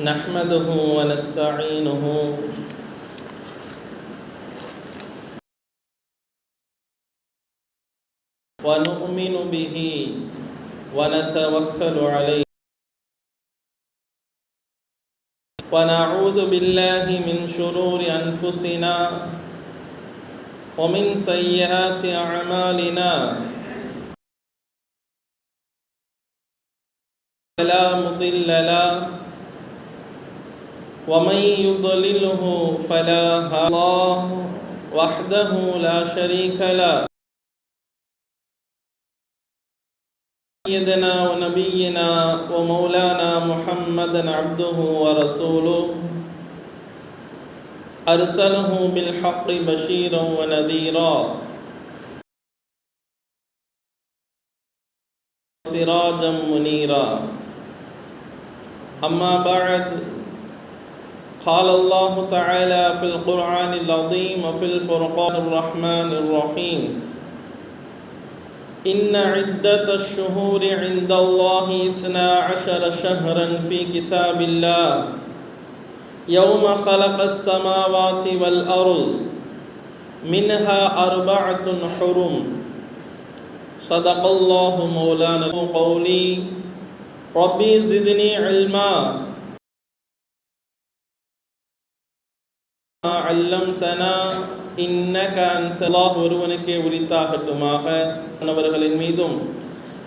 نحمده ونستعينه. ونؤمن به ونتوكل عليه. ونعوذ بالله من شرور أنفسنا ومن سيئات أعمالنا. لا مضل له. ومن يضلله فلا هادي الله وحده لا شريك له. سيدنا ونبينا ومولانا محمدا عبده ورسوله. أرسله بالحق بشيرا ونذيرا. سراجا منيرا. أما بعد قال الله تعالى في القرآن العظيم وفي الفرقان الرحمن الرحيم. إن عدة الشهور عند الله اثنا عشر شهرا في كتاب الله. يوم خلق السماوات والأرض منها أربعة حرم. صدق الله مولانا قولي. ربي زدني علما. ஒருவனுக்கே உரித்தாகட்டுமாக அன்னவர்களின் மீதும்.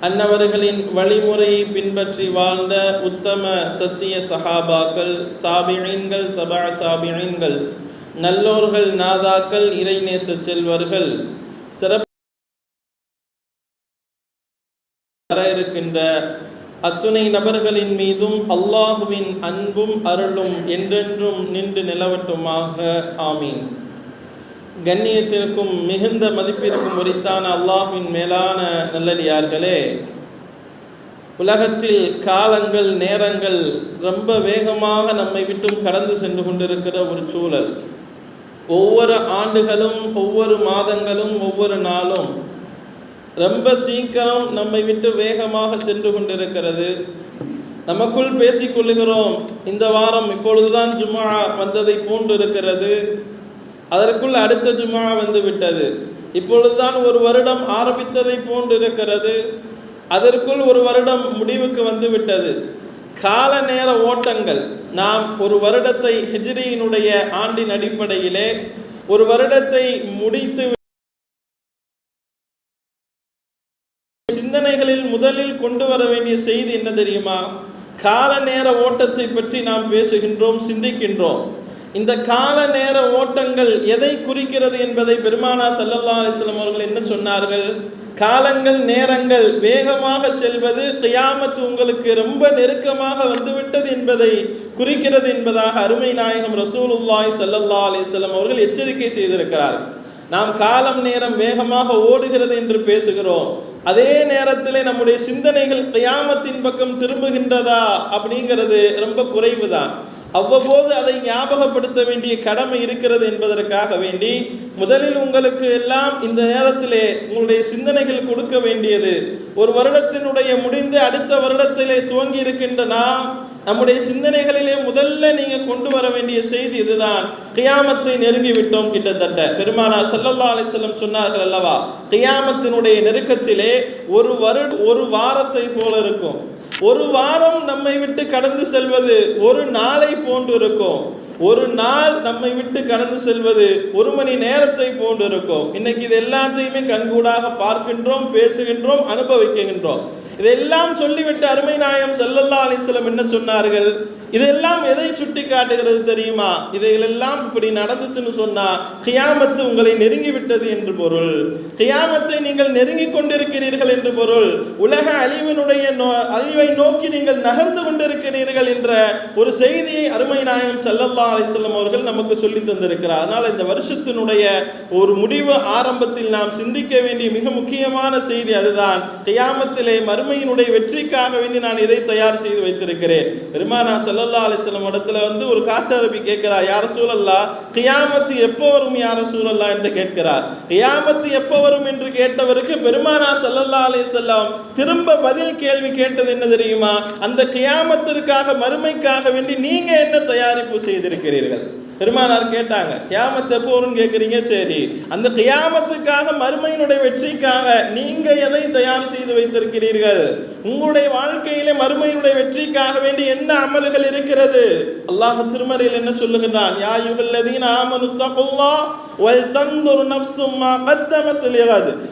அன்னவர்களின் வழிமுறையை பின்பற்றி வாழ்ந்த உத்தம சத்திய சகாபாக்கள் தாபியன்கள் தபா தாபியன்கள் நல்லோர்கள் நாதாக்கள் இறைநேச செல்வர்கள் சிறப்பு வர இருக்கின்ற அத்துணை நபர்களின் மீதும் அல்லாஹுவின் அன்பும் அருளும் என்றென்றும் நின்று நிலவட்டுமாக. ஆமீன். கண்ணியத்திற்கும் மிகுந்த மதிப்பிற்கும் உரித்தான அல்லாஹுவின் மேலான நல்லடியார்களே உலகத்தில் காலங்கள் நேரங்கள் ரொம்ப வேகமாக நம்மை விட்டும் கடந்து சென்று கொண்டிருக்கிற ஒரு சூழல். ஒவ்வொரு ஆண்டுகளும் ஒவ்வொரு மாதங்களும் ஒவ்வொரு நாளும் ரொம்ப சீக்கிரம் நம்மை விட்டு வேகமாக சென்று கொண்டிருக்கிறது. நமக்குள் பேசிக்கொள்ளுகிறோம் இந்த வாரம் இப்பொழுதுதான் ஜும்மா வந்ததை போன்று இருக்கிறது அதற்குள் அடுத்த ஜும்மா வந்து விட்டது. இப்பொழுதுதான் ஒரு வருடம் ஆரம்பித்ததை போன்று இருக்கிறது அதற்குள் ஒரு வருடம் முடிவுக்கு வந்து விட்டது. கால நேர ஓட்டங்கள். நாம் ஒரு வருடத்தை ஹிஜ்ரியினுடைய ஆண்டின் அடிப்படையிலே ஒரு வருடத்தை முடித்து செய்திகளில் முதலில் கொண்டு வர வேண்டிய செய்தி என்ன தெரியுமா? கால நேர ஓட்டத்தை பற்றி நாம் பேசுகின்றோம் சிந்திக்கின்றோம். இந்த கால நேர ஓட்டங்கள் எதை குறிக்கிறது என்பதை பெருமானா சல்லல்லா அலிஸ்லாம் அவர்கள் என்ன சொன்னார்கள்? காலங்கள் நேரங்கள் வேகமாக செல்வது கியாமத்து உங்களுக்கு ரொம்ப நெருக்கமாக வந்துவிட்டது என்பதை குறிக்கிறது என்பதாக அருமை நாயகம் ரசூலுல்லாய் சல்லல்லா அலிஸ்லாம் அவர்கள் எச்சரிக்கை செய்திருக்கிறார்கள். நாம் காலம் நேரம் வேகமாக ஓடுகிறது என்று பேசுகிறோம். அதே நேரத்தில் நம்முடைய சிந்தனைகள் கயாமத்தின் பக்கம் திரும்புகின்றதா அப்படிங்கிறது ரொம்ப குறைவு தான் அவ்வப்போது அதை ஞாபகப்படுத்த வேண்டிய கடமை இருக்கிறது என்பதற்காக வேண்டி முதலில் உங்களுக்கு எல்லாம் இந்த நேரத்திலே உங்களுடைய சிந்தனைகள் கொடுக்க வேண்டியது. ஒரு வருடத்தினுடைய முடிந்து அடுத்த வருடத்திலே துவங்கி இருக்கின்ற நாம் நம்முடைய சிந்தனைகளிலே முதல்ல நீங்க கொண்டு வர வேண்டிய செய்தி இதுதான். கியாமத்தை நெருங்கி விட்டோம் கிட்டத்தட்ட. பெருமானா சல்லல்லா அலிசல்லம் சொன்னார்கள் அல்லவா? கியாமத்தினுடைய நெருக்கத்திலே ஒரு வருட ஒரு வாரத்தை போல இருக்கும். ஒரு வாரம் நம்மை விட்டு கடந்து செல்வது ஒரு நாளை போன்று இருக்கும். ஒரு நாள் நம்மை விட்டு கடந்து செல்வது ஒரு மணி நேரத்தை போன்று இருக்கும். இன்னைக்கு இது எல்லாத்தையுமே கண்கூடாக பார்க்கின்றோம் பேசுகின்றோம் அனுபவிக்கின்றோம். இதெல்லாம் சொல்லிவிட்டு அருமை நாயம் செல்லல்லா அலிஸ்லம் என்ன சொன்னார்கள்? இதெல்லாம் எதை சுட்டி காட்டுகிறது தெரியுமா? இதையெல்லாம் இப்படி நடந்துச்சுன்னு சொன்னா கியாமத்து உங்களை நெருங்கி விட்டது என்று பொருள். கியாமத்தை நீங்கள் நெருங்கி கொண்டிருக்கிறீர்கள் என்று பொருள். உலக அழிவினுடைய அழிவை நோக்கி நீங்கள் நகர்ந்து கொண்டிருக்கிறீர்கள் என்ற ஒரு செய்தியை அருமை நாயகம் செல்லல்லா அலிசல்லம் அவர்கள் நமக்கு சொல்லி தந்திருக்கிறார். அதனால் இந்த வருஷத்தினுடைய ஒரு முடிவு ஆரம்பத்தில் நாம் சிந்திக்க வேண்டிய மிக முக்கியமான செய்தி அதுதான். கியாமத்திலே மறுமையினுடைய வெற்றிக்காக வேண்டி நான் இதை தயார் செய்து வைத்திருக்கிறேன். பெருமானா ஸல்லல்லாஹு அலைஹி அலிஸ்லம் இடத்துல வந்து ஒரு காட்டு கேட்கிறார் யார சூழல்லா கியாமத்து எப்போ வரும் யார சூழல்லா என்று கேட்கிறார். கியாமத்து எப்போ வரும்? என்று கேட்டவருக்கு பெருமானா செல்லல்லா அலிசல்லாம் திரும்ப பதில் கேள்வி கேட்டது என்ன தெரியுமா? அந்த கியாமத்திற்காக மறுமைக்காக வேண்டி நீங்க என்ன தயாரிப்பு செய்திருக்கிறீர்கள்? பெருமானார் கேட்டாங்க கியாமத்து எப்போ வரும்னு கேட்குறீங்க சரி. அந்த கியாமத்துக்காக மறுமையினுடைய வெற்றிக்காக நீங்கள் எதை தயார் செய்து வைத்திருக்கிறீர்கள்? உங்களுடைய வாழ்க்கையிலே மறுமையினுடைய வெற்றிக்காக வேண்டி என்ன அமல்கள் இருக்கிறது? அல்லாஹ் திருமறையில் என்ன சொல்லுகின்றான்? யா யுகல்லதீன் ஆமனு தகுல்லாஹ் வல் தந்துரு நப்சும்மா மா கத்தமத்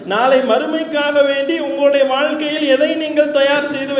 நாளை மறுமைக்காக வேண்டி உங்களுடைய வாழ்க்கையில் எதை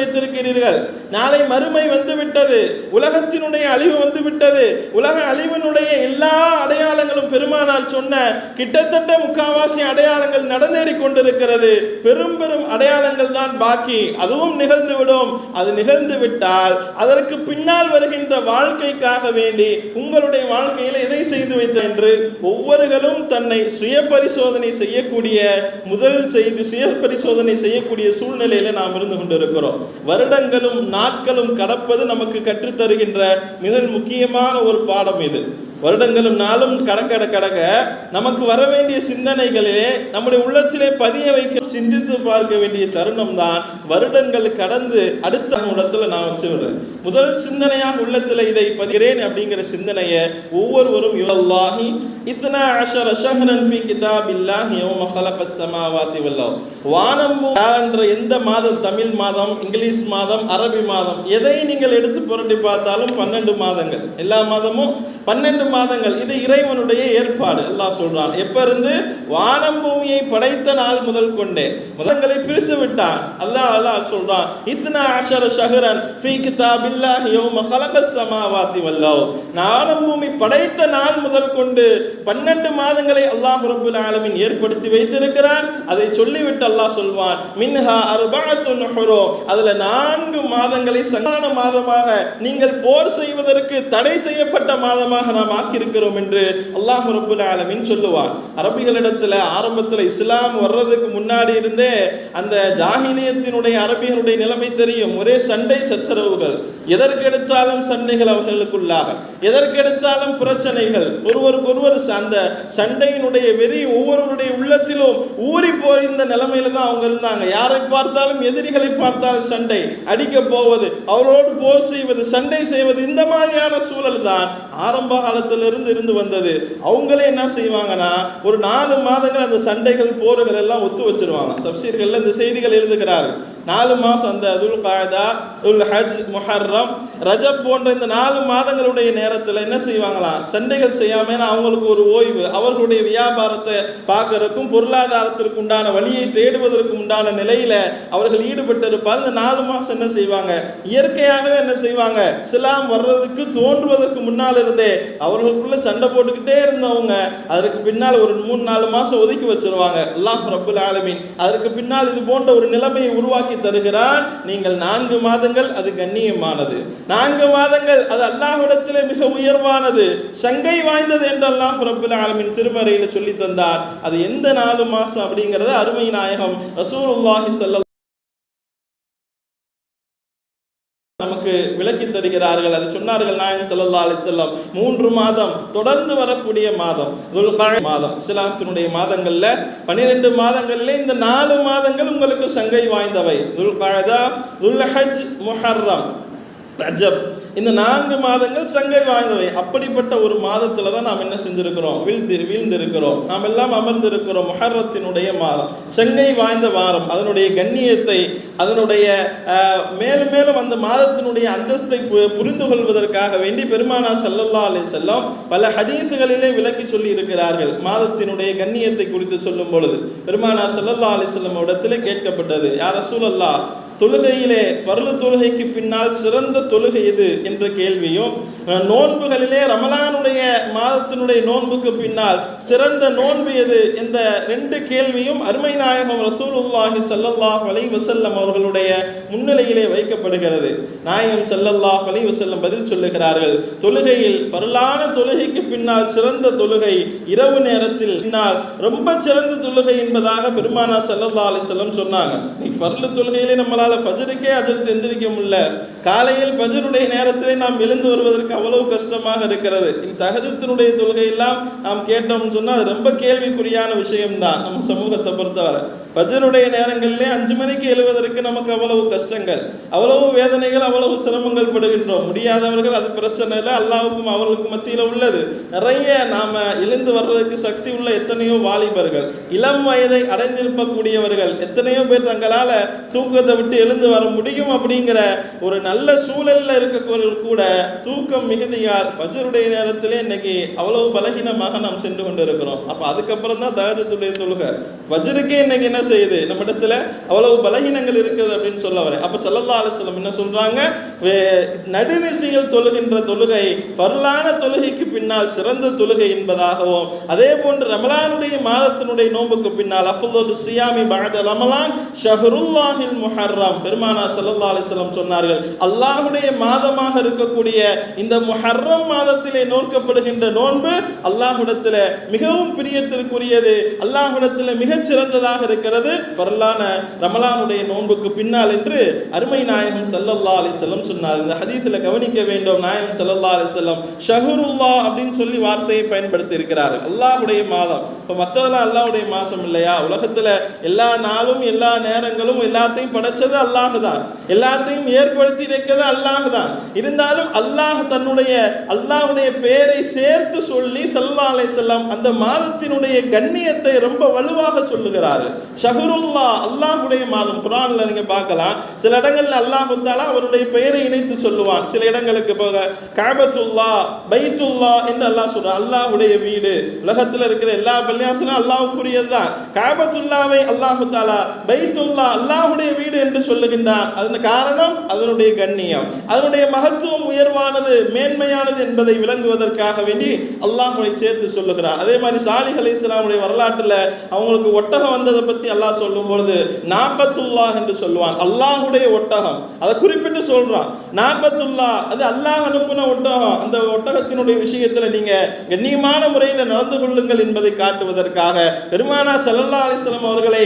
வைத்திருக்கிறீர்கள். நாளை மறுமை வந்துவிட்டது. உலகத்தினுடைய அழிவு வந்துவிட்டது. உலக அழிவினுடைய எல்லா அடையாளங்களும் பெருமானால் சொன்ன கிட்டத்தட்ட முக்காவாசி அடையாளங்கள் நடந்தேறி கொண்டிருக்கிறது. பெரும் பெரும் அடையாளங்கள் தான் பாக்கி. அதுவும் நிகழ்ந்துவிடும் அது நிகழ்ந்து விட்டால் அதற்கு பின்னால் வருகின்ற வாழ்க்கைக்காக வேண்டி உங்களுடைய வாழ்க்கையில் எதை செய்து வைத்த என்று ஒவ்வொருகளும் தன்னை சுய பரிசோதனை செய்யக்கூடிய முதல் செய்து சுய பரிசோதனை செய்யக்கூடிய சூழ்நிலையில நாம் இருந்து கொண்டிருக்கிறோம். வருடங்களும் நாட்களும் கடப்பது நமக்கு கற்றுத்தருகின்ற மிக முக்கியமான ஒரு பாடம் இது. வருடங்களும் நாளும் கடக்க கடக்க நமக்கு வர வேண்டிய சிந்தனைகளே நம்முடைய உள்ளத்திலே பதிய வைக்க சிந்தித்து பார்க்க வேண்டிய தருணம் தான் வருடங்கள் கடந்து அடுத்த இடத்துல நான் வச்சுவிடுறேன் முதல் சிந்தனையாக உள்ளத்துல இதை பதிகிறேன் அப்படிங்கிற சிந்தனையை ஒவ்வொருவரும் யுவல்லாஹி இத்னா அஷர் அஷஹரன் ஃபி கிதாபில்லாஹி யௌம ஹலக ஸமாவாதி வல் வானம் என்ற எந்த மாதம்? தமிழ் மாதம் இங்கிலீஷ் மாதம் அரபி மாதம்? எதை நீங்கள் எடுத்து புரட்டி பார்த்தாலும் பன்னெண்டு மாதங்கள். எல்லா மாதமும் பன்னெண்டு மாதங்கள். இது இறைவனுடைய ஏற்பாடு. எல்லாம் சொல்றான் எப்ப இருந்து வானம் பூமியை படைத்த நாள் முதல் கொண்டே. மதங்களை பிரித்து விட்டான். அல்லாஹ் அல்லாஹ் சொல்றான் இத்னா அஷர ஷஹரன் ஃபீ கிதாபில்லாஹி யௌம கலக ஸமாவாதி வல் வானம் பூமி படைத்த நாள் முதல் கொண்டு பன்னெண்டு மாதங்களை அல்லாஹ் ரப்புல் ஆலமீன் ஏற்படுத்தி வைத்திருக்கிறான். அதை சொல்லிவிட்டு அல்லாஹ் சொல்வான் மின்ஹா அர்பஅத்துன் ஹுரும். அதுல நான்கு மாதங்களை சங்கான மாதமாக நீங்கள் போர் செய்வதற்கு தடை செய்யப்பட்ட மாதமாக சொந்தமாக நாம் ஆக்கியிருக்கிறோம் என்று அல்லாஹ் ரபுல் ஆலமின் சொல்லுவார். அரபிகளிடத்தில் ஆரம்பத்தில் இஸ்லாம் வர்றதுக்கு முன்னாடி இருந்தே அந்த ஜாகினியத்தினுடைய அரபிகளுடைய நிலைமை தெரியும். ஒரே சண்டை சச்சரவுகள். எதற்கெடுத்தாலும் சண்டைகள் அவர்களுக்குள்ளாக. எதற்கெடுத்தாலும் பிரச்சனைகள். ஒருவருக்கொருவர் அந்த சண்டையினுடைய வெறி ஒவ்வொருவருடைய உள்ளத்திலும் ஊறி போயிருந்த நிலைமையில தான் அவங்க இருந்தாங்க. யாரை பார்த்தாலும் எதிரிகளை பார்த்தாலும் சண்டை. அடிக்க போவது அவரோடு போர் செய்வது சண்டை செய்வது இந்த மாதிரியான சூழல் தான் ஆரம்ப காலத்திலிருந்து இருந்து வந்தது. அவங்களே என்ன செய்வாங்கன்னா ஒரு நாலு மாதங்கள் அந்த சண்டைகள் போர்கள் எல்லாம் ஒத்து வச்சிருவாங்க. தப்சீர்கள்ல இந்த செய்திகள் எழுதுகிறார்கள். நாலு மாதம் அந்த அதுல் காயதா உல் ஹஜ் முஹர்ரம் ரஜப் போன்ற இந்த நாலு மாதங்களுடைய நேரத்தில் என்ன செய்வாங்களாம் சண்டைகள் செய்யாம அவங்களுக்கு ஒரு ஓய்வு. அவர்களுடைய வியாபாரத்தை பார்க்கறதுக்கும் பொருளாதாரத்திற்கு உண்டான வழியை தேடுவதற்கு உண்டான நிலையில அவர்கள் ஈடுபட்டிருப்பார் இந்த நாலு மாதம் என்ன செய்வாங்க? இயற்கையாகவே என்ன செய்வாங்க? சிலாம் வர்றதுக்கு தோன்றுவதற்கு முன்னால் இருந்தே அவர்களுக்குள்ள சண்டை போட்டுக்கிட்டே இருந்தவங்க அதற்கு பின்னால் ஒரு மூணு நாலு மாசம் ஒதுக்கி வச்சிருவாங்க. அல்லாஹ் ரப்புல் ஆலமீன். அதற்கு பின்னால் இது போன்ற ஒரு நிலைமையை உருவாக்கி தருகிறான். நீங்கள் நான்கு மாதங்கள் அது கண்ணியமானது. நான்கு மாதங்கள் அது அல்லாஹ்விடத்திலே மிக உயர்வானது. சங்கை வாய்ந்தது என்று அல்லாஹ் ரப்புல் ஆலமின் திருமறையில் சொல்லி தந்தார். அது எந்த நாலு மாதம் அப்படிங்கிறத அருமை நாயகம் ரசூலுல்லாஹி நமக்கு விளக்கி தருகிறார்கள். அதை சொன்னார்கள் நாயம் சல்லா அலைஹி மூன்று மாதம் தொடர்ந்து வரக்கூடிய மாதம் மாதம். இஸ்லாத்தினுடைய மாதங்கள்ல பனிரெண்டு மாதங்களில் இந்த நாலு மாதங்கள் உங்களுக்கு சங்கை வாய்ந்தவை. துல்காயதா துல்ஹஜ் முஹர்ரம் ரஜப். இந்த நான்கு மாதங்கள் சங்கை வாய்ந்தவை. அப்படிப்பட்ட ஒரு மாதத்துல தான் நாம் என்ன செஞ்சிருக்கிறோம்? வீழ்ந்து வீழ்ந்திருக்கிறோம். நாம் எல்லாம் அமர்ந்திருக்கிறோம். முஹர்ரத்தினுடைய மாதம். சங்கை வாய்ந்த வாரம். அதனுடைய கண்ணியத்தை அதனுடைய மேலும் மேலும் அந்த மாதத்தினுடைய அந்தஸ்தை பு- புரிந்து கொள்வதற்காக வேண்டி பெருமானா ஸல்லல்லாஹு அலி செல்லம் பல ஹதீசுகளிலே விளக்கி சொல்லி இருக்கிறார்கள் மாதத்தினுடைய கண்ணியத்தை குறித்து சொல்லும் பொழுது. பெருமானா செல்லல்லா அலி செல்லம் இடத்திலே கேட்கப்பட்டது யார சூழல்லா தொழுகையிலே பருள தொழுகைக்கு பின்னால் சிறந்த தொழுகை எது? என்ற கேள்வியும் நோன்புகளிலே ரமலானுடைய மாதத்தினுடைய நோன்புக்கு பின்னால் சிறந்த நோன்பு எது இந்த ரெண்டு கேள்வியும் அருமை நாயகம் ரசூலுல்லாஹி சல்லல்லாஹ் அலை வசல்லம் அவர்களுடைய முன்னிலையிலே வைக்கப்படுகிறது. நாயகம் சல்லல்லாஹ் அலை வசல்லம் பதில் சொல்லுகிறார்கள் தொழுகையில் பரலான தொழுகைக்கு பின்னால் சிறந்த தொழுகை இரவு நேரத்தில் பின்னால் ரொம்ப சிறந்த தொழுகை என்பதாக பெருமானா சல்லல்லா அலி செல்லம் சொன்னாங்க. நீ ஃபர்லு தொழுகையிலே நம்மளால் ஃபஜருக்கே அதிர்ந்து எந்திரிக்க முடியல. காலையில் ஃபஜருடைய நேரத்திலே நாம் எழுந்து வருவதற்கு அவ்வளவு கஷ்டமாக இருக்கிறது. இந்த தகஜத்தினுடைய தொழுகையெல்லாம் நாம் கேட்டோம்னு சொன்னால் அது ரொம்ப கேள்விக்குறியான விஷயம்தான். நம்ம சமூகத்தை பொறுத்தவரை. ஃபஜ்ருடைய நேரங்களிலே அஞ்சு மணிக்கு எழுவதற்கு நமக்கு அவ்வளவு கஷ்டங்கள் அவ்வளவு வேதனைகள் அவ்வளவு சிரமங்கள் படுகின்றோம். முடியாதவர்கள் அது பிரச்சனை இல்லை அல்லாவுக்கும் அவர்களுக்கும் மத்தியில் உள்ளது. நிறைய நாம் எழுந்து வர்றதுக்கு சக்தி உள்ள எத்தனையோ வாலிபர்கள் இளம் வயதை அடைந்திருக்கக்கூடியவர்கள் எத்தனையோ பேர் தங்களால் தூக்கத்தை விட்டு எழுந்து வர முடியும் அப்படிங்கிற ஒரு நல்ல சூழலில் இருக்கக்கூடியவர்கள் கூட தூக்கம் மிகுதியால் பஜருடைய நேரத்திலே இன்னைக்கு அவ்வளவு பலகீனமாக நாம் சென்று கொண்டு இருக்கிறோம் அப்போ அதுக்கப்புறம் தான் தகஜத்துடைய தொழுகை. வஜருக்கே இன்னைக்கு என்ன செய்யுது. நம்ம இடத்துல அவ்வளவு பலகீனங்கள் இருக்குது அப்படின்னு சொல்ல வரேன். அப்போ சல்லல்லா அலைஹி என்ன சொல்கிறாங்க நடுநிசையில் தொழுகின்ற தொழுகை பரலான தொழுகைக்கு பின்னால் சிறந்த தொழுகை என்பதாகவும் அதே போன்று ரமலானுடைய மாதத்தினுடைய நோன்புக்கு பின்னால் அஃபுல்லு சியாமி பகத ரமலான் ஷஹருல்லாஹில் முஹர்ரம். பெருமானா சல்லல்லா அலிஸ்லம் சொன்னார்கள் அல்லாஹுடைய மாதமாக இருக்கக்கூடிய இந்த முஹர்ரம் மாதத்திலே நோக்கப்படுகின்ற நோன்பு அல்லாஹுடத்தில் மிகவும் பிரியத்திற்குரியது. அல்லாஹுடத்தில் மிகச்சிறந்ததாக இருக்க இருக்கிறது. வரலான ரமலானுடைய நோன்புக்கு பின்னால் என்று அருமை நாயகம் சல்லல்லா அலி செல்லம் சொன்னார். இந்த ஹதீத்தில் கவனிக்க வேண்டும். நாயகம் சல்லல்லா அலி செல்லம் ஷஹருல்லா அப்படின்னு சொல்லி வார்த்தையை பயன்படுத்தி இருக்கிறார்கள். அல்லாஹுடைய மாதம். இப்போ மற்றதெல்லாம் அல்லாஹுடைய மாதம் இல்லையா? உலகத்தில் எல்லா நாளும் எல்லா நேரங்களும் எல்லாத்தையும் படைச்சது அல்லாஹ் தான். எல்லாத்தையும் ஏற்படுத்தி இருக்கிறது அல்லாஹ் தான் இருந்தாலும் அல்லாஹ் தன்னுடைய அல்லாஹ்வுடைய பெயரை சேர்த்து சொல்லி ஸல்லல்லாஹு அலைஹி அந்த மாதத்தினுடைய கண்ணியத்தை ரொம்ப வலுவாக சொல்லுகிறாரு. ஷஹருல்லா அல்லாஹுடைய மாதம். குர்ஆன்ல நீங்க பார்க்கலாம். சில இடங்கள்ல அல்லாஹ் வந்தாலும் அவருடைய பெயரை இணைத்து சொல்லுவான். சில இடங்களுக்கு போக காபத்துல்லா பைத்துல்லா என்று அல்லாஹ் சொல்றான். அல்லாஹ்வுடைய வீடு. உலகத்தில் இருக்கிற எல்லா பள்ளியாசனும் அல்லாஹுக்குரியது தான் காபத்துல்லாவை அல்லாஹு தாலா பைத்துல்லா அல்லாஹுடைய வீடு என்று சொல்லுகின்றான். அதன் காரணம் அதனுடைய கண்ணியம். அதனுடைய மகத்துவம் உயர்வானது மேன்மையானது என்பதை விளங்குவதற்காக வேண்டி அல்லாஹ்வை சேர்த்து சொல்லுகிறான் அதே மாதிரி சாலிஹ் அலி இஸ்லாமுடைய வரலாற்றில் அவங்களுக்கு ஒட்டகம் வந்ததை பற்றி அல்லாஹ் சொல்லும் பொழுது நாபத்துல்லா என்று சொல்லுவான். அல்லாஹுடைய ஒட்டகம். அதை குறிப்பிட்டு சொல்றான். நாபத்துல்லா அது அல்லாஹ் அனுப்பின ஒட்டகம். அந்த ஒட்டகத்தினுடைய விஷயத்தில் நீங்க கண்ணியமான முறையில் நடந்து கொள்ளுங்கள் என்பதை காட்டுவதற்காக பெருமானா ஸல்லல்லாஹு அலிஸ்லாம் அவர்களை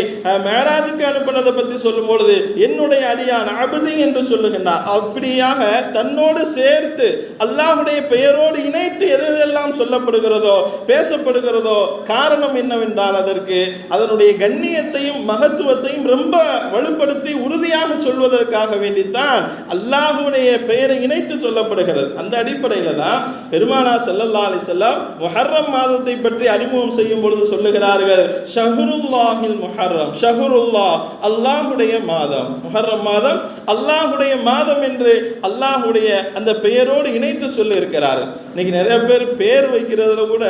மேராஜுக்கு அனுப்பினதை பற்றி சொல்லும் பொழுது என்னுடைய அடியான் அபதி என்று சொல்லுகின்றார். அப்படியாக தன்னோடு சேர்த்து அல்லாஹ்வுடைய பெயரோடு இணைத்து எது எதெல்லாம் சொல்லப்படுகிறதோ பேசப்படுகிறதோ காரணம் என்னவென்றால் அதற்கு அதனுடைய கண்ணியத்தையும் மகத்துவத்தையும் ரொம்ப வலுப்படுத்தி உறுதியாக சொல்வதற்காக வேண்டித்தான் அல்லாஹுடைய பெயரை இணைத்து சொல்லப்படுகிறது. அந்த அடிப்படையில் தான் பெருமானா ஸல்லல்லாஹு அலி வஸல்லம் முஹர்ரம் மாதத்தை பற்றி அறிமுகம் செய்யும் பொழுது சொல்லுகிறார்கள் ஷஹருல்லாஹில் முஹர்ரம் ஷஹருல்லா அல்லாஹ்வுடைய மாதம். முஹர்ரம் மாதம் அல்லாஹுடைய மாதம் என்று அல்லாஹுடைய அந்த பெயரோடு இணைத்து சொல்லி இருக்கிறார்கள் இன்னைக்கு நிறைய பேர் பேர் வைக்கிறதுல கூட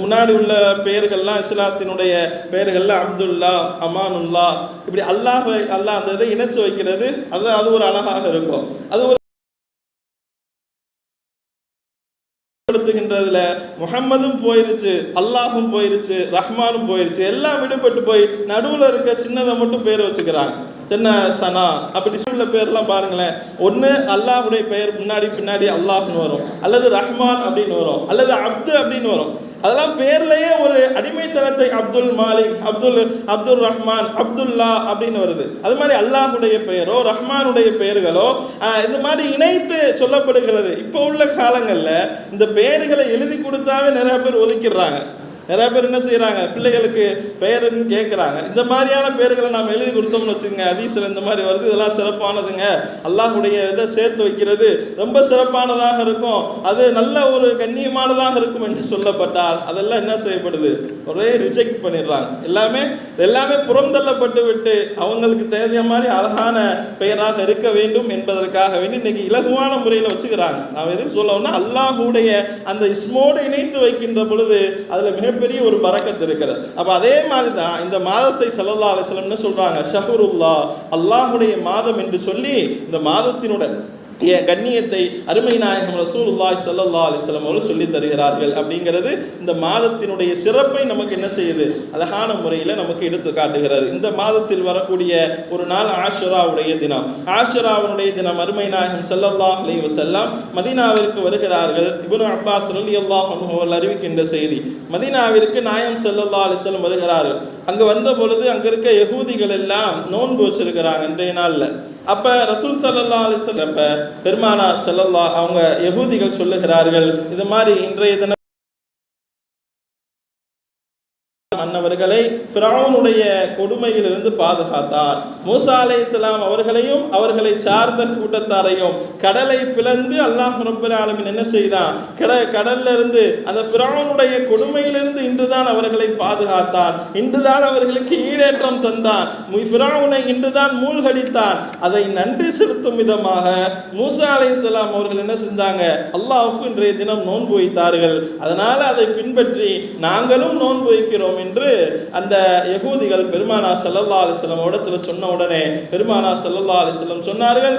முன்னாடி உள்ள பெயர்கள்லாம் இஸ்லாத்தினுடைய பெயர்கள்லாம் அப்துல்லா அமானுல்லா இப்படி அல்லாஹ் அல்லாஹ் அந்த இதை இணைச்சு வைக்கிறது அது அது ஒரு அழகாக இருக்கும். அது ஒரு படுத்துகின்றதுல முகம்மதும் போயிருச்சு அல்லாஹும் போயிருச்சு ரஹ்மானும் போயிருச்சு எல்லாம் விடுபட்டு போய் நடுவில் இருக்க சின்னதை மட்டும் பேர் வச்சுக்கிறாங்க. தென்ன சனா அப்படி சொல்ல பேர்லாம் பாருங்களேன். ஒன்று அல்லாஹுடைய பெயர் முன்னாடி பின்னாடி அல்லாஹ்னு வரும். அல்லது ரஹ்மான் அப்படின்னு வரும். அல்லது அப்து அப்படின்னு வரும். அதெல்லாம் பேர்லயே ஒரு அடிமைத்தனத்தை அப்துல் மாலிக் அப்துல் அப்துல் ரஹ்மான் அப்துல்லா அப்படின்னு வருது. அது மாதிரி அல்லாஹுடைய பெயரோ ரஹ்மானுடைய பெயர்களோ இது இந்த மாதிரி இணைத்து சொல்லப்படுகிறது. இப்போ உள்ள காலங்களில் இந்த பெயர்களை எழுதி கொடுத்தாவே நிறைய பேர் ஒதுக்கிடுறாங்க. நிறைய பேர் என்ன செய்கிறாங்க பிள்ளைகளுக்கு பெயருன்னு கேட்குறாங்க இந்த மாதிரியான பெயர்களை நாம் எழுதி கொடுத்தோம்னு வச்சுக்கோங்க. அதீசில் இந்த மாதிரி வருது. இதெல்லாம் சிறப்பானதுங்க. அல்லாஹுடைய இதை சேர்த்து வைக்கிறது ரொம்ப சிறப்பானதாக இருக்கும். அது நல்ல ஒரு கண்ணியமானதாக இருக்கும் என்று சொல்லப்பட்டால் அதெல்லாம் என்ன செய்யப்படுது? ஒரே ரிஜெக்ட் பண்ணிடுறாங்க. எல்லாமே எல்லாமே புறந்தள்ளப்பட்டு விட்டு அவங்களுக்கு தேவைய மாதிரி அழகான பெயராக இருக்க வேண்டும் என்பதற்காக வேண்டி இன்னைக்கு இலகுவான முறையில் வச்சுக்கிறாங்க. நாம் எதுக்கு சொல்லணும்னா அல்லாஹுடைய அந்த இஸ்மோடு இணைத்து வைக்கின்ற பொழுது அதில் மிகப்பெரிய ஒரு பறக்கத்து இருக்கிறது. அப்போ அதே மாதிரி தான் இந்த மாதத்தை சல்லல்லா அலிஸ்லம்னு சொல்கிறாங்க ஷஹருல்லா அல்லாஹுடைய மாதம் என்று சொல்லி இந்த மாதத்தினுடன் கண்ணியத்தை அருமை நாயகம் ரசூலுல்லாய் சல்லா அலைஹி அவர்கள் சொல்லித் தருகிறார்கள் அப்படிங்கிறது இந்த மாதத்தினுடைய சிறப்பை நமக்கு என்ன செய்யுது? அழகான முறையில் நமக்கு எடுத்து காட்டுகிறது. இந்த மாதத்தில் வரக்கூடிய ஒரு நாள் ஆஷராவுடைய தினம். ஆஷராவுடைய தினம் அருமை நாயகம் சல்லல்லா அலைஹி வஸல்லம் மதீனாவிற்கு வருகிறார்கள். இப்னு அப்பாஸ் அலி அன்ஹு அவர்கள் அறிவிக்கின்ற செய்தி மதீனாவிற்கு நாயம் ஸல்லல்லாஹு அலிஸ்லம் வருகிறார்கள். அங்கே வந்த பொழுது அங்கே இருக்க யகூதிகள் எல்லாம் நோன்பு வச்சிருக்கிறாங்க இன்றைய நாளில். அப்ப ரசூல் ஸல்லல்லாஹு அலைஹி அப்போ அப்ப பெருமானார் செல்லல்லா அவங்க யகூதிகள் சொல்லுகிறார்கள் இது மாதிரி இன்றைய தினம் மன்னவர்களை ஃபிரௌனுடைய கொடுமையிலிருந்து பாதுகாத்தார். மூசா அலைஹிஸ்ஸலாம் அவர்களையும் அவர்களை சார்ந்த கூட்டத்தாரையும் கடலை பிளந்து அல்லாஹ் ரபுல் ஆலமின் என்ன செய்தான்? கட கடல்ல இருந்து அந்த ஃபிரௌனுடைய கொடுமையிலிருந்து இன்றுதான் அவர்களை பாதுகாத்தான். இன்றுதான் அவர்களுக்கு ஈடேற்றம் தந்தான். மு- ஃபிரௌனை இன்றுதான் மூழ்கடித்தான். அதை நன்றி செலுத்தும் விதமாக மூசா அலைஹிஸ்ஸலாம் அவர்கள் என்ன செஞ்சாங்க? அல்லாஹுக்கு இன்றைய தினம் நோன்பு வைத்தார்கள். அதனால் அதை பின்பற்றி நாங்களும் நோன்பு வைக்கிறோம் என்று அந்த யகூதிகள் பெருமானா சல்லல்லா அலிஸ்லம் இடத்துல சொன்ன உடனே பெருமானா சல்லல்லா அலிஸ்லம் சொன்னார்கள்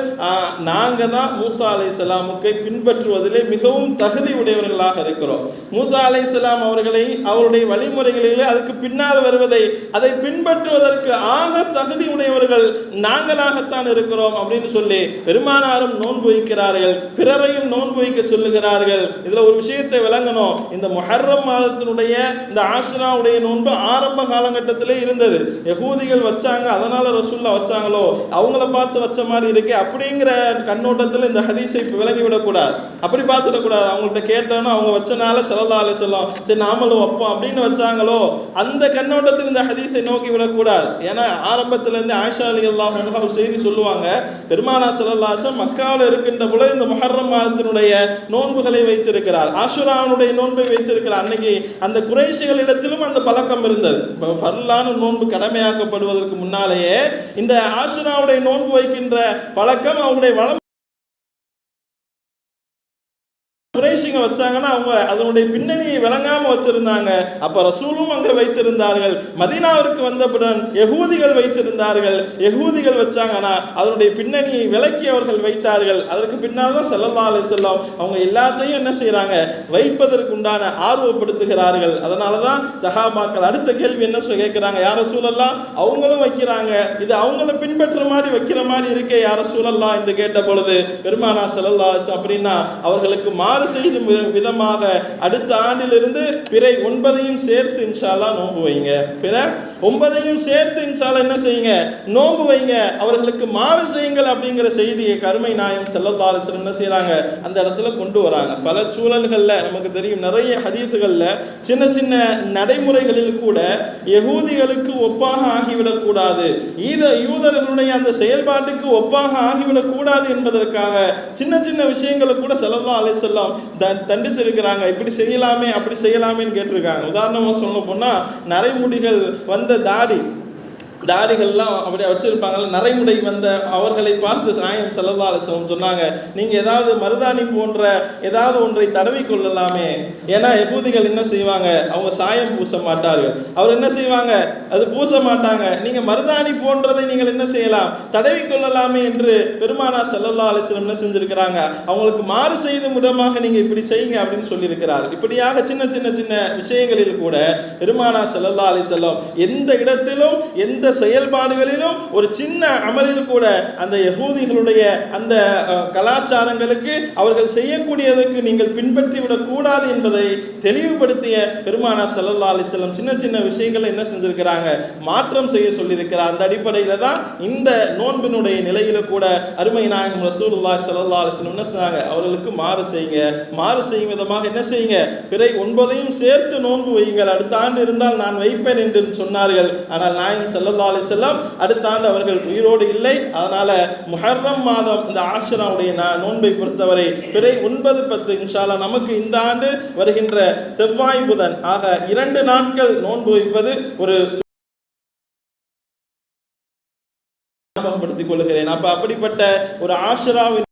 நாங்கள் தான் மூசா அலைஹிஸ்ஸலாமுக்கு பின்பற்றுவதிலே மிகவும் தகுதி உடையவர்களாக இருக்கிறோம். மூசா அலைஹிஸ்ஸலாம் அவர்களை அவருடைய வழிமுறைகளிலே அதுக்கு பின்னால் வருவதை அதை பின்பற்றுவதற்கு ஆக தகுதி உடையவர்கள் நாங்களாகத்தான் இருக்கிறோம் அப்படின்னு சொல்லி பெருமானாரும் நோன்பு வைக்கிறார்கள். பிறரையும் நோன்பு வைக்க சொல்லுகிறார்கள். இதில் ஒரு விஷயத்தை விளங்கணும். இந்த மொஹர்ரம் மாதத்தினுடைய இந்த ஆஷ்ராவுடைய நோன்பு ஆரம்ப காலகட்டத்திலே இருந்தது. யகூதிகள் வச்சாங்க அதனால் ரசூல்லா வச்சாங்களோ? அவங்கள பார்த்து வச்ச மாதிரி இருக்கே அப்படிங்கிற கண்ணோட்டத்தில் இந்த ஹதீஸை விளங்கி விடக்கூடாது. அப்படி பார்த்துடக்கூடாது. அவங்கள்ட்ட கேட்டோன்னா அவங்க வச்சனால செல்லல்லா அலை சொல்லும் சரி நாமளும் வைப்போம் அப்படின்னு வச்சாங்களோ அந்த கண்ணோட்டத்தில் இந்த ஹதீஸை நோக்கி விடக்கூடாது. ஏன்னா ஆரம்பத்துலேருந்து ஆயிஷா அலி அல்லாஹ் ஒரு செய்தி சொல்லுவாங்க பெருமானா செல்லல்லாசம் மக்காவில் இருக்கின்ற பொழுது இந்த மொஹர்ரம் மாதத்தினுடைய நோன்புகளை வைத்திருக்கிறார். ஆஷுரானுடைய நோன்பை வைத்திருக்கிறார். அன்னைக்கு அந்த குறைசிகளிடத்திலும் அந்த பழக்கம் இருந்தது. இப்போ ஃபர்லான நோன்பு கடமையாக்கப்படுவதற்கு முன்னாலேயே இந்த ஆசுராவுடைய நோன்பு வைக்கின்ற பழக்கம் அவங்களுடைய வளம் குறைஷிங்க வச்சாங்கன்னா அவங்க அதனுடைய பின்னணியை விளங்காம வச்சிருந்தாங்க. அப்ப ரசூலும் அங்க வைத்திருந்தார்கள். மதீனாவிற்கு வந்தவுடன் யகூதிகள் வைத்திருந்தார்கள். யகூதிகள் வச்சாங்கன்னா அதனுடைய பின்னணியை விளக்கி அவர்கள் வைத்தார்கள். அதற்கு பின்னால் தான் ஸல்லல்லாஹு அலைஹி அவங்க எல்லாத்தையும் என்ன செய்கிறாங்க வைப்பதற்கு உண்டான ஆர்வப்படுத்துகிறார்கள். அதனால தான் சஹாபாக்கள் அடுத்த கேள்வி என்ன சொல்ல கேட்குறாங்க யார சூழல்லாம் அவங்களும் வைக்கிறாங்க. இது அவங்கள பின்பற்ற மாதிரி வைக்கிற மாதிரி இருக்கே யார சூழல்லாம் என்று கேட்ட பொழுது பெருமானா ஸல்லல்லாஹு அப்படின்னா அவர்களுக்கு மாறு செய்யும் விதமாக அடுத்த ஆண்டிலிருந்து பிறை ஒன்பதையும் சேர்த்து இன்ஷால்லா நோன்பு வைங்க. பிற ஒன்பதையும் சேர்த்து இன்ஷால்லா என்ன செய்யுங்க? நோன்பு வைங்க. அவர்களுக்கு மாறு செய்யுங்கள் அப்படிங்கிற செய்தியை கருமை நாயம் ஸல்லல்லாஹு என்ன செய்றாங்க? அந்த இடத்துல கொண்டு வராங்க. பல சூழல்களில் நமக்கு தெரியும் நிறைய ஹதீஸுகளில் சின்ன சின்ன நடைமுறைகளில் கூட யகூதிகளுக்கு ஒப்பாக ஆகிவிடக்கூடாது ஈத யூதர்களுடைய அந்த செயல்பாட்டுக்கு ஒப்பாக ஆகிவிடக்கூடாது என்பதற்காக சின்ன சின்ன விஷயங்களை கூட ஸல்லல்லாஹு அலை வஸல்லம் த தண்டிச்சிருக்கிறாங்க. இப்படி செய்யலாமே அப்படி செய்யலாமேன்னு கேட்டிருக்காங்க. உதாரணமாக சொல்ல போனால் நரைமுடிகள் வந்த தாடி தாடிகள்லாம் அப்படியே வச்சுருப்பாங்கல்ல நரைமுடை வந்த அவர்களை பார்த்து சாயம் ஸல்லல்லாஹு சொன்னாங்க நீங்கள் ஏதாவது மருதாணி போன்ற ஏதாவது ஒன்றை தடவி கொள்ளலாமே. ஏன்னா யகூதிகள் என்ன செய்வாங்க? அவங்க சாயம் பூச மாட்டார்கள். அவர் என்ன செய்வாங்க? அது பூச மாட்டாங்க. நீங்கள் மருதாணி போன்றதை நீங்கள் என்ன செய்யலாம்? தடவி கொள்ளலாமே என்று பெருமானா செல்லல்லா அலிஸ்லம் என்ன செஞ்சுருக்கிறாங்க? அவங்களுக்கு மாறு செய்த விதமாக நீங்கள் இப்படி செய்யுங்க அப்படின்னு சொல்லியிருக்கிறார். இப்படியாக சின்ன சின்ன சின்ன விஷயங்களில் கூட பெருமானா செல்லல்லா அலைஹி எந்த இடத்திலும் எந்த செயல்பாடுகளிலும் ஒரு சின்ன அமலில் கூட அந்த யகூதிகளுடைய அந்த கலாச்சாரங்களுக்கு அவர்கள் செய்யக்கூடியதற்கு நீங்கள் பின்பற்றி விடக்கூடாது என்பதை தெளிவுபடுத்திய பெருமானா ஸல்லல்லாஹு அலைஹி சின்ன சின்ன விஷயங்களை என்ன செஞ்சிருக்கிறாங்க? மாற்றம் செய்ய சொல்லியிருக்கிறார். அந்த அடிப்படையில் தான் இந்த நோன்பினுடைய நிலையில கூட அருமை நாயகம் ரசூல்லா சல்லா அலைஹி என்ன சொன்னாங்க? அவர்களுக்கு மாறு செய்யுங்க. மாறு செய்யும் விதமாக என்ன செய்யுங்க? பிறை ஒன்பதையும் சேர்த்து நோன்பு வையுங்கள். அடுத்த ஆண்டு இருந்தால் நான் வைப்பேன் என்று சொன்னார்கள். ஆனால் நாயகம் செல்ல சல்லா வஸல்லம் அடுத்த ஆண்டு அவர்கள் உயிரோடு இல்லை. அதனால முஹர்ரம் மாதம் இந்த ஆஷராவுடைய நோன்பை பொறுத்தவரை பிறை ஒன்பது பத்து இன்ஷாலா நமக்கு இந்த ஆண்டு வருகின்ற செவ்வாய் புதன். ஆக இரண்டு நாட்கள் நோன்பு வைப்பது ஒரு ஞாபகப்படுத்திக் கொள்கிறேன். அப்ப அப்படிப்பட்ட ஒரு ஆஷராவின்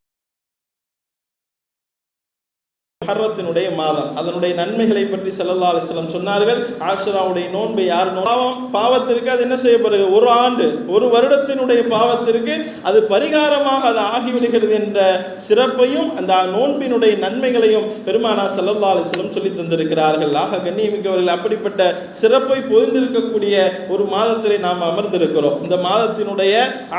ஹர்ரத்தினுடைய மாதம். அதனுடைய நன்மைகளை பற்றி செல்லல்லா அலிஸ்லம் சொன்னார்கள். ஆஷுராவுடைய நோன்பை யார் பாவம் பாவத்திற்கு அது என்ன செய்யப்படுது? ஒரு ஆண்டு ஒரு வருடத்தினுடைய பாவத்திற்கு அது பரிகாரமாக அது ஆகிவிடுகிறது என்ற சிறப்பையும் அந்த நோன்பினுடைய நன்மைகளையும் பெருமானா செல்லல்லா அலிஸ்லம் சொல்லி தந்திருக்கிறார்கள். ஆக கண்ணியமிக்கவர்கள் அப்படிப்பட்ட சிறப்பை பொதிந்திருக்கக்கூடிய ஒரு மாதத்திலே நாம் அமர்ந்திருக்கிறோம். இந்த மாதத்தினுடைய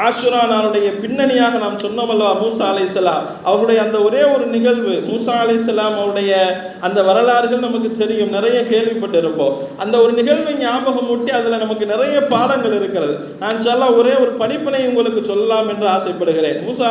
ஆஷுரா நாளுடைய பின்னணியாக நாம் சொன்னோமல்லவா மூசா அலைஹிஸ்ஸலாம் அவருடைய அந்த ஒரே ஒரு நிகழ்வு மூசா அலைஹிஸ்ஸலாம் அவருடைய அந்த வரலாறுகள் நமக்கு தெரியும். நிறைய கேள்விப்பட்டிருப்போம். அந்த ஒரு நிகழ்வை ஞாபகம் ஊட்டி அதில் நமக்கு நிறைய பாடங்கள் இருக்கிறது. நான் சொல்ல ஒரே ஒரு படிப்பினை உங்களுக்கு சொல்லலாம் என்று ஆசைப்படுகிறேன். மூசா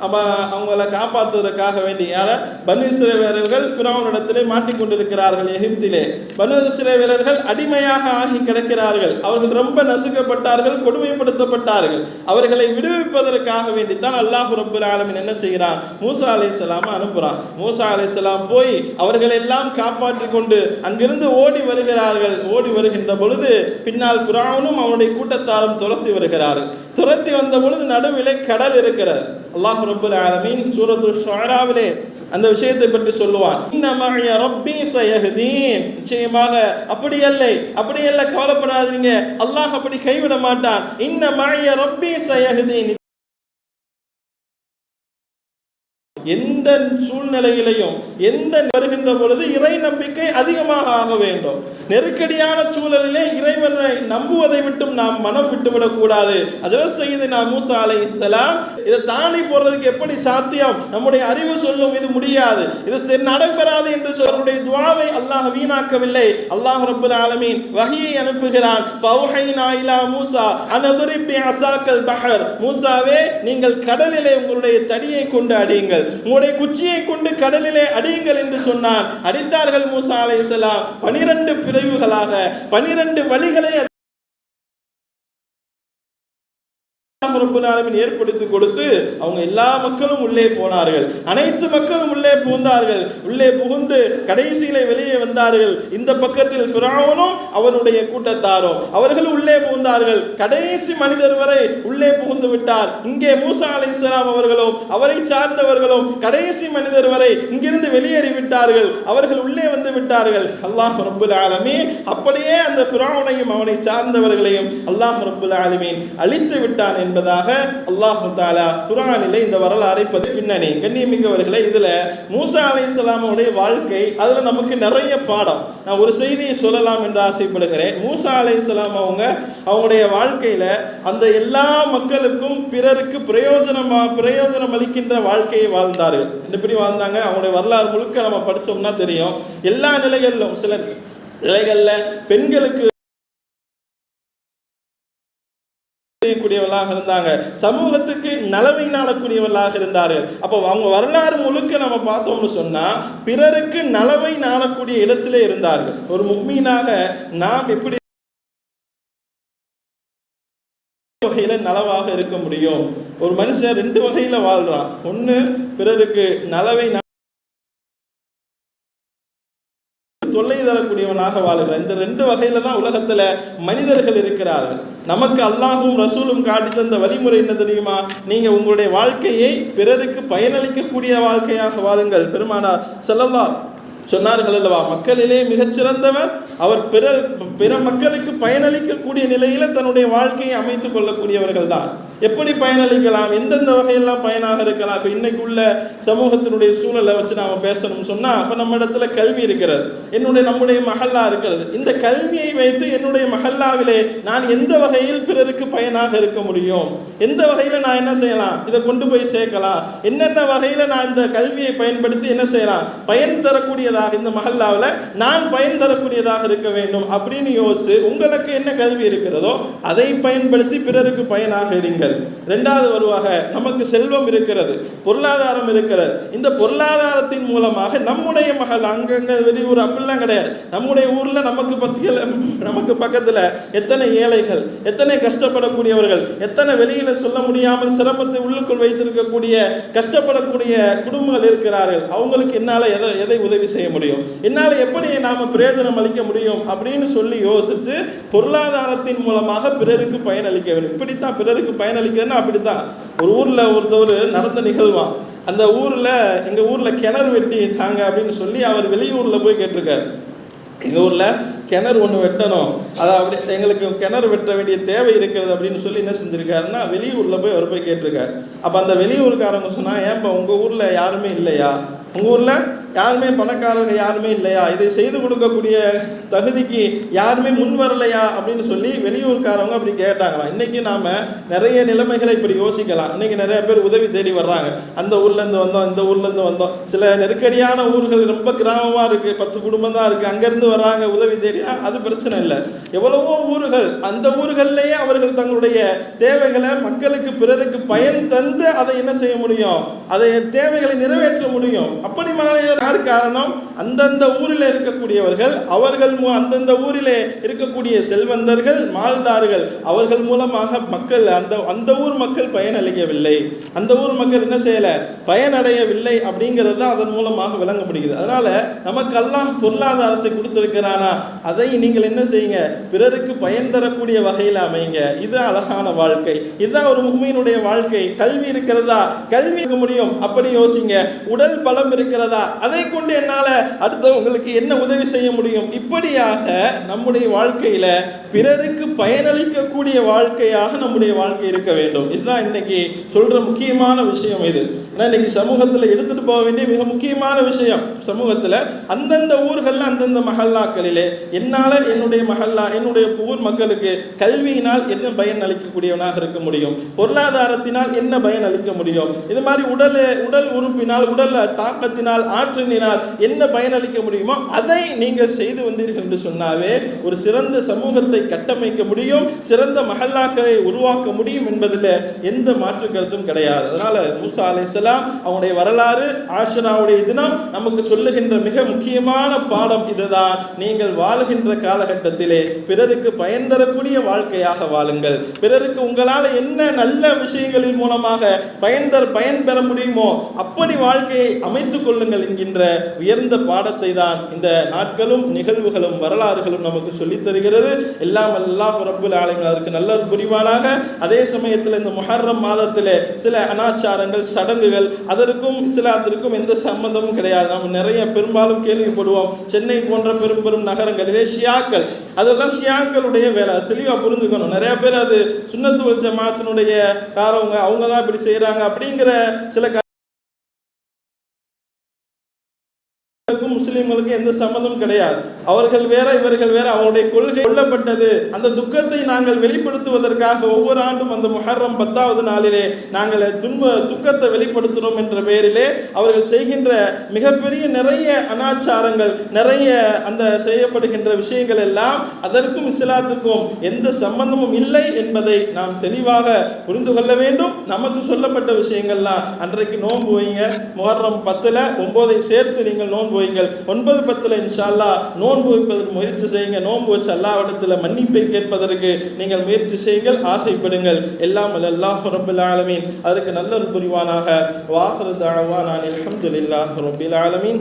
அவ அவங்கள காப்பாற்றுவதற்காக வேண்டி யார? பனு இஸ்ரவேலர்கள் ஃபிரௌனிடத்திலே மாட்டிக்கொண்டிருக்கிறார்கள் எகிப்திலே. பனு வீரர்கள் அடிமையாக ஆகி கிடக்கிறார்கள். அவர்கள் ரொம்ப நசுக்கப்பட்டார்கள் கொடுமைப்படுத்தப்பட்டார்கள். அவர்களை விடுவிப்பதற்காக வேண்டித்தான் அல்லாஹ் ரபுல் ஆலமின் என்ன செய்கிறான்? மூசா அலைஹிஸ்ஸலாம அனுப்புறான். மூசா அலைஹிஸ்ஸலாம் போய் அவர்கள் எல்லாம் காப்பாற்றி கொண்டு அங்கிருந்து ஓடி வருகிறார்கள். ஓடி வருகின்ற பொழுது பின்னால் ஃபிரௌனும் அவனுடைய கூட்டத்தாரும் துரத்தி வருகிறார்கள். துரத்தி வந்த பொழுது நடுவிலே கடல் இருக்கிறது. அல்லாஹ் ரபுல் ஆலமீன் சூரத்து ஷாராவிலே அந்த விஷயத்தை பற்றி சொல்லுவான். நிச்சயமாக அப்படி இல்லை அப்படி இல்லை கவலைப்படாதீங்க. அல்லாஹ் அப்படி கைவிட மாட்டான். இன்னமய ரப்பி சயகுதீன் எந்த சூழ்நிலையிலையும் எந்த வருகின்ற பொழுது இறை நம்பிக்கை அதிகமாக ஆக வேண்டும். நெருக்கடியான சூழலிலே இறைவனை நம்புவதை விட்டும் நாம் மனம் விட்டுவிடக்கூடாது அஜரத் செய்து நான் மூசா அலை இஸ்லாம் இதை தாண்டி போடுறதுக்கு எப்படி சாத்தியம்? நம்முடைய அறிவு சொல்லும் இது முடியாது. இது நடைபெறாது என்று சொல்லுடைய துவாவை அல்லாஹ் வீணாக்கவில்லை. அல்லாஹ் ரபுல் ஆலமீன் வகையை அனுப்புகிறான். மூசா அனதுரிப்பி அசாக்கல் பஹர். மூசாவே நீங்கள் கடலிலே உங்களுடைய தடியை கொண்டு அடியுங்கள். உங்களுடைய குச்சியை கொண்டு கடலிலே அடியுங்கள் என்று சொன்னான் அடித்தார்கள் மூசா அலைஹிஸ்ஸலாம் பனிரெண்டு பிரிவுகளாக பனிரெண்டு வழிகளை அல்லாஹ் ரப்பல் ஆலமீன் ஏற்படுத்தி கொடுத்து அவங்க எல்லா மக்களும் உள்ளே போனார்கள். அனைத்து மக்களும் உள்ளே புகுந்தார்கள். உள்ளே புகுந்து கடைசியிலே வெளியே வந்தார்கள். இந்த பக்கத்தில் ஃபிரௌனும் அவனுடைய கூட்டத்தாரும். அவர்கள் உள்ளே புகுந்தார்கள். கடைசி மனிதர் வரை உள்ளே புகுந்து விட்டார். இங்கே மூசா அலைஹிஸ்ஸலாம் அவர்களும் அவரை சார்ந்தவர்களும் கடைசி மனிதர் வரை இங்கிருந்து வெளியேறி விட்டார்கள். அவர்கள் உள்ளே வந்து விட்டார்கள். அல்லாஹ் ரப்பல் ஆலமீன் அப்படியே அந்த ஃபிரௌனையும் அவனை சார்ந்தவர்களையும் அல்லாஹ் ரப்பல் ஆலமீன் அழித்து விட்டான் என்பது என்பதாக அல்லாஹ் தாலா குர்ஆனிலே இந்த வரலாறை பதிவு பின்னணி. கண்ணியமிக்கவர்களே இதில் மூசா அலைஹிஸ்ஸலாமுடைய வாழ்க்கை அதில் நமக்கு நிறைய பாடம். நான் ஒரு செய்தியை சொல்லலாம் என்று ஆசைப்படுகிறேன். மூசா அலைஹிஸ்ஸலாம் அவங்க அவங்களுடைய வாழ்க்கையில் அந்த எல்லா மக்களுக்கும் பிறருக்கு பிரயோஜனமாக பிரயோஜனம் அளிக்கின்ற வாழ்க்கையை வாழ்ந்தார்கள். எப்படி வாழ்ந்தாங்க. அவங்களுடைய வரலாறு முழுக்க நம்ம படித்தோம்னா தெரியும். எல்லா நிலைகளிலும் சில நிலைகளில் பெண்களுக்கு செய்யக்கூடியவர்களாக இருந்தாங்க. சமூகத்துக்கு நலவை நாடக்கூடியவர்களாக இருந்தார்கள். அப்போ அவங்க வரலாறு முழுக்க நம்ம பார்த்தோம்னு சொன்னால் பிறருக்கு நலவை நாடக்கூடிய இடத்திலே இருந்தார்கள். ஒரு முக்மீனாக நாம் எப்படி வகையில் நலவாக இருக்க முடியும்? ஒரு மனுஷன் ரெண்டு வகையில் வாழ்றான். ஒண்ணு பிறருக்கு நலவை தரக்கூடியவனாக வாழுகிறான் இந்த ரெண்டு வகையில தான் உலகத்துல மனிதர்கள் இருக்கிறார்கள். நமக்கு அல்லாஹும் ரசூலும் காட்டி தந்த வழிமுறை என்ன தெரியுமா? நீங்க உங்களுடைய வாழ்க்கையை பிறருக்கு பயனளிக்கக்கூடிய வாழ்க்கையாக வாழுங்கள். பெருமானார் செல்லல்லா சொன்னார்கள் அல்லவா? மக்களிலே மிகச்சிறந்தவர் அவர் பிற பிற மக்களுக்கு பயனளிக்கக்கூடிய நிலையில் தன்னுடைய வாழ்க்கையை அமைத்து கொள்ளக்கூடியவர்கள் தான் எப்படி பயனளிக்கலாம்? எந்தெந்த வகையெல்லாம் பயனாக இருக்கலாம்? இப்போ இன்னைக்கு உள்ள சமூகத்தினுடைய சூழலை வச்சு நாம் பேசணும்னு சொன்னால் அப்போ நம்ம இடத்துல கல்வி இருக்கிறது. என்னுடைய நம்முடைய மகளாக இருக்கிறது. இந்த கல்வியை வைத்து என்னுடைய மகளாவிலே நான் எந்த வகையில் பிறருக்கு பயனாக இருக்க முடியும்? எந்த வகையில் நான் என்ன செய்யலாம்? இதை கொண்டு போய் சேர்க்கலாம். என்னென்ன வகையில் நான் இந்த கல்வியை பயன்படுத்தி என்ன செய்யலாம்? பயன் தரக்கூடியதாக இந்த மகல்லாவில் நான் பயன் தரக்கூடியதாக இருக்க வேண்டும் அப்படின்னு யோசிச்சு உங்களுக்கு என்ன கல்வி இருக்கிறதோ அதை பயன்படுத்தி பிறருக்கு பயனாக இருங்கள். ரெண்டாவது வருவாக நமக்கு செல்வம் இருக்கிறது பொருளாதாரம் இருக்கிறது. இந்த பொருளாதாரத்தின் மூலமாக நம்முடைய மகள் அங்கங்கே வெளியூர் அப்படிலாம் கிடையாது. நம்முடைய ஊர்ல நமக்கு பத்தியில் நமக்கு பக்கத்துல எத்தனை ஏழைகள் எத்தனை கஷ்டப்படக்கூடியவர்கள் எத்தனை வெளியில சொல்ல முடியாமல் சிரமத்தை உள்ளுக்குள் வைத்திருக்கக்கூடிய கஷ்டப்படக்கூடிய குடும்பங்கள் இருக்கிறார்கள். அவங்களுக்கு என்னால எதை எதை உதவி செய்ய முடியும்? என்னால எப்படி நாம பிரயோஜனம் அளிக்க முடியும்? அப்படின்னு சொல்லி யோசிச்சு பொருளாதாரத்தின் மூலமாக பிறருக்கு பயனளிக்க வேண்டும். இப்படித்தான் பிறருக்கு பயனளிக்கிறதுன்னா அப்படித்தான். ஒரு ஊரில் ஒருத்தவர் நடந்த நிகழ்வான் அந்த ஊரில் எங்கள் ஊரில் கிணறு வெட்டி தாங்க அப்படின்னு சொல்லி அவர் வெளியூரில் போய் கேட்டிருக்காரு. எங்கள் ஊரில் கிணறு ஒன்று வெட்டணும். அதை அப்படி எங்களுக்கு கிணறு வெட்ட வேண்டிய தேவை இருக்கிறது அப்படின்னு சொல்லி என்ன செஞ்சுருக்காருன்னா வெளியூரில் போய் அவர் போய் கேட்டிருக்காரு. அப்போ அந்த வெளியூருக்காரங்க சொன்னால் ஏன்பா உங்கள் ஊரில் யாருமே இல்லையா? உங்கள் ஊரில் யாருமே பணக்காரங்க யாருமே இல்லையா? இதை செய்து கொடுக்கக்கூடிய தகுதிக்கு யாருமே முன் வரலையா? அப்படின்னு சொல்லி வெளியூர்காரவங்க அப்படி கேட்டாங்களாம். இன்றைக்கி நாம் நிறைய நிலைமைகளை இப்படி யோசிக்கலாம். இன்றைக்கி நிறைய பேர் உதவி தேடி வர்றாங்க. அந்த ஊர்லேருந்து வந்தோம் இந்த ஊர்லேருந்து வந்தோம். சில நெருக்கடியான ஊர்கள் ரொம்ப கிராமமாக இருக்குது பத்து குடும்பம் தான் இருக்குது அங்கேருந்து வர்றாங்க உதவி தேடினா அது பிரச்சனை இல்லை. எவ்வளவோ ஊர்கள் அந்த ஊர்கள்லேயே அவர்கள் தங்களுடைய தேவைகளை மக்களுக்கு பிறருக்கு பயன் தந்து அதை என்ன செய்ய முடியும்? அதை தேவைகளை நிறைவேற்ற முடியும். அப்படி மாதிரி யார் காரணம்? அந்தந்த ஊரில் இருக்கக்கூடியவர்கள் அவர்கள் மூ அந்தந்த ஊரிலே இருக்கக்கூடிய செல்வந்தர்கள் மால்தார்கள். அவர்கள் மூலமாக மக்கள் அந்த அந்த ஊர் மக்கள் பயனடையவில்லை அந்த ஊர் மக்கள் என்ன செய்யலை? பயனடையவில்லை அப்படிங்கிறது தான் அதன் மூலமாக விளங்க முடியுது அதனால நமக்கெல்லாம் பொருளாதாரத்தை கொடுத்திருக்கிறானா? அதை நீங்கள் என்ன செய்யுங்க? பிறருக்கு பயன் தரக்கூடிய வகையில் அமைங்க. இது அழகான வாழ்க்கை. இதுதான் ஒரு முகமையினுடைய வாழ்க்கை. கல்வி இருக்கிறதா? கல்வி இருக்க முடியும். அப்படி யோசிங்க. உடல் பலம் இருக்கிறதா? அதை கொண்டு என்னால் அடுத்தவங்களுக்கு என்ன உதவி செய்ய முடியும்? இப்படியாக நம்முடைய வாழ்க்கையில பிறருக்கு பயனளிக்கக்கூடிய வாழ்க்கையாக நம்முடைய வாழ்க்கை இருக்க வேண்டும். இதுதான் இன்னைக்கு சொல்ற முக்கியமான விஷயம் இது. ஏன்னா இன்னைக்கு சமூகத்தில் எடுத்துட்டு போக வேண்டிய மிக முக்கியமான விஷயம். சமூகத்தில் அந்தந்த ஊர்களில் அந்தந்த மகல்லாக்களிலே என்னால் என்னுடைய மகல்லா என்னுடைய ஊர் மக்களுக்கு கல்வியினால் என்ன பயன் அளிக்கக்கூடியவனாக இருக்க முடியும்? பொருளாதாரத்தினால் என்ன பயன் அளிக்க முடியும்? இது மாதிரி உடல் உடல் உறுப்பினால் உடல் தாக்கத்தினால் மாற்றினால் என்ன பயனளிக்க முடியுமோ அதை நீங்கள் செய்து வந்தீர்கள் என்று சொன்னாவே ஒரு சிறந்த சமூகத்தை கட்டமைக்க முடியும் சிறந்த மகல்லாக்களை உருவாக்க முடியும் என்பதில் எந்த மாற்று கருத்தும் கிடையாது. அதனால் மூசா அலைசலாம் அவனுடைய வரலாறு ஆஷராவுடைய தினம் நமக்கு சொல்லுகின்ற மிக முக்கியமான பாடம் இதுதான். நீங்கள் வாழுகின்ற காலகட்டத்திலே பிறருக்கு பயன் தரக்கூடிய வாழ்க்கையாக வாழுங்கள். பிறருக்கு உங்களால் என்ன நல்ல விஷயங்களின் மூலமாக பயன் தர பயன் பெற முடியுமோ அப்படி வாழ்க்கையை அமைத்துக் கொள்ளுங்கள் என்கின்ற உயர்ந்த பாடத்தை தான் இந்த நாட்களும் நிகழ்வுகளும் வரலாறுகளும் நமக்கு சொல்லித்தருகிறது தருகிறது. எல்லாம் அல்லாஹ் ரப்புல் அதற்கு நல்ல புரிவானாக. அதே சமயத்தில் இந்த முஹர்ரம் மாதத்தில் சில அனாச்சாரங்கள் சடங்குகள் அதற்கும் இஸ்லாத்திற்கும் எந்த சம்பந்தமும் கிடையாது. நாம் நிறைய பெரும்பாலும் கேள்விப்படுவோம். சென்னை போன்ற பெரும் பெரும் நகரங்களிலே ஷியாக்கள். அதெல்லாம் ஷியாக்களுடைய வேலை. அது தெளிவாக புரிஞ்சுக்கணும். நிறைய பேர் அது சுண்ணத்து வல் ஜமாத்தினுடைய காரவங்க அவங்க தான் இப்படி செய்கிறாங்க அப்படிங்கிற சில முஸ்லீம்களுக்கு எந்த சம்மந்தமும் கிடையாது. அவர்கள் வேற இவர்கள் வேற அவருடைய கொள்கை கொல்லப்பட்டது. அந்த துக்கத்தை நாங்கள் வெளிப்படுத்துவதற்காக ஒவ்வொரு ஆண்டும் அந்த முஹர்ரம் பத்தாவது நாளிலே நாங்கள் துன்ப துக்கத்தை வெளிப்படுத்துகிறோம் என்ற பெயரிலே அவர்கள் செய்கின்ற மிகப்பெரிய நிறைய அனாச்சாரங்கள் நிறைய அந்த செய்யப்படுகின்ற விஷயங்கள் எல்லாம் அதற்கும் இஸ்லாத்துக்கும் எந்த சம்பந்தமும் இல்லை என்பதை நாம் தெளிவாக புரிந்து கொள்ள வேண்டும். நமக்கு சொல்லப்பட்ட விஷயங்கள்லாம் அன்றைக்கு நோன்பு வைங்க முஹர்ரம் பத்தில் ஒன்பதை சேர்த்து நீங்கள் நோன்பு வைங்கள் ஒன்பது பத்தில் இன்ஷால்லா நோன்பு நோன்பு வைப்பதற்கு முயற்சி செய்யுங்க நோன்பு வச்சு அல்லாவிடத்தில் மன்னிப்பை கேட்பதற்கு நீங்கள் முயற்சி செய்யுங்கள். ஆசைப்படுங்கள். எல்லாம் அல்லாஹ் ரபுல் ஆலமீன். அதற்கு நல்ல ஒரு புரிவானாக வாகரு தாழ்வா நான் அல்ஹம்துலில்லாஹ் ரபில் ஆலமீன்.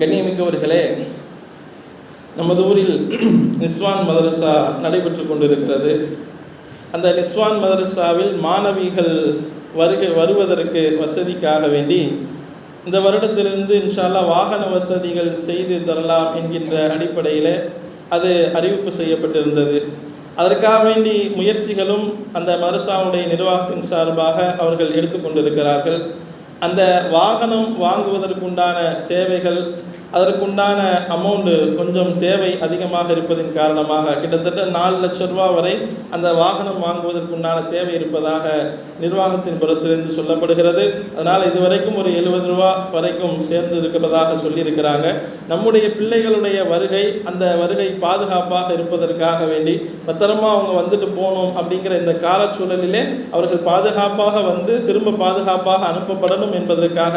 கண்ணியமிக்கவர்களே நமது ஊரில் நிஸ்வான் மதரசா நடைபெற்று கொண்டிருக்கிறது. அந்த நிஸ்வான் மதரசாவில் மாணவிகள் வருகை வருவதற்கு வசதிக்காக வேண்டி இந்த வருடத்திலிருந்து இன்ஷால்லா வாகன வசதிகள் செய்து தரலாம் என்கின்ற அடிப்படையில் அது அறிவிப்பு செய்யப்பட்டிருந்தது. அதற்காக வேண்டி முயற்சிகளும் அந்த மதரசாவுடைய நிர்வாகத்தின் சார்பாக அவர்கள் எடுத்துக்கொண்டிருக்கிறார்கள் அந்த வாகனம் வாங்குவதற்குண்டான தேவைகள் அதற்குண்டான அமௌண்ட்டு கொஞ்சம் தேவை அதிகமாக இருப்பதின் காரணமாக கிட்டத்தட்ட நாலு லட்ச ரூபா வரை அந்த வாகனம் வாங்குவதற்குண்டான தேவை இருப்பதாக நிர்வாகத்தின் புறத்திலிருந்து சொல்லப்படுகிறது. அதனால் இதுவரைக்கும் ஒரு எழுபது ரூபா வரைக்கும் சேர்ந்து இருக்கிறதாக சொல்லியிருக்கிறாங்க. நம்முடைய பிள்ளைகளுடைய வருகை அந்த வருகை பாதுகாப்பாக இருப்பதற்காக வேண்டி பத்திரமா அவங்க வந்துட்டு போகணும் அப்படிங்கிற இந்த காலச்சூழலிலே அவர்கள் பாதுகாப்பாக வந்து திரும்ப பாதுகாப்பாக அனுப்பப்படணும் என்பதற்காக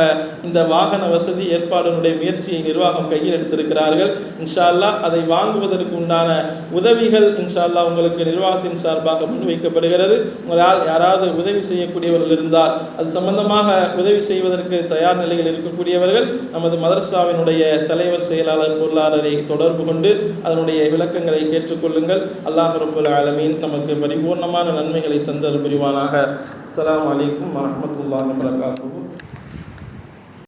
இந்த வாகன வசதி ஏற்பாடுனுடைய முயற்சியை நிர்வாகம் கையில் எடுத்திருக்கிறார்கள். இன்ஷா அல்லாஹ் அதை வாங்குவதற்கு உண்டான உதவிகள் இன்ஷா அல்லாஹ் உங்களுக்கு நிர்வாகத்தின் சார்பாக முன்வைக்கப்படுகிறது உங்களால் யாராவது உதவி செய்யக்கூடியவர்கள் இருந்தால் அது சம்பந்தமாக உதவி செய்வதற்கு தயார் நிலையில் இருக்கக்கூடியவர்கள் நமது மதரசாவினுடைய தலைவர் செயலாளர் பொருளாளரை தொடர்பு கொண்டு அதனுடைய விளக்கங்களை கேட்டுக்கொள்ளுங்கள். அல்லாஹ் ரபுல் ஆலமீன் நமக்கு பரிபூர்ணமான நன்மைகளை தந்தல் புரிவானாக. அஸ்லாம் வலைக்கம் வரஹ்மத்துல்லாஹி வபரகாத்துஹு.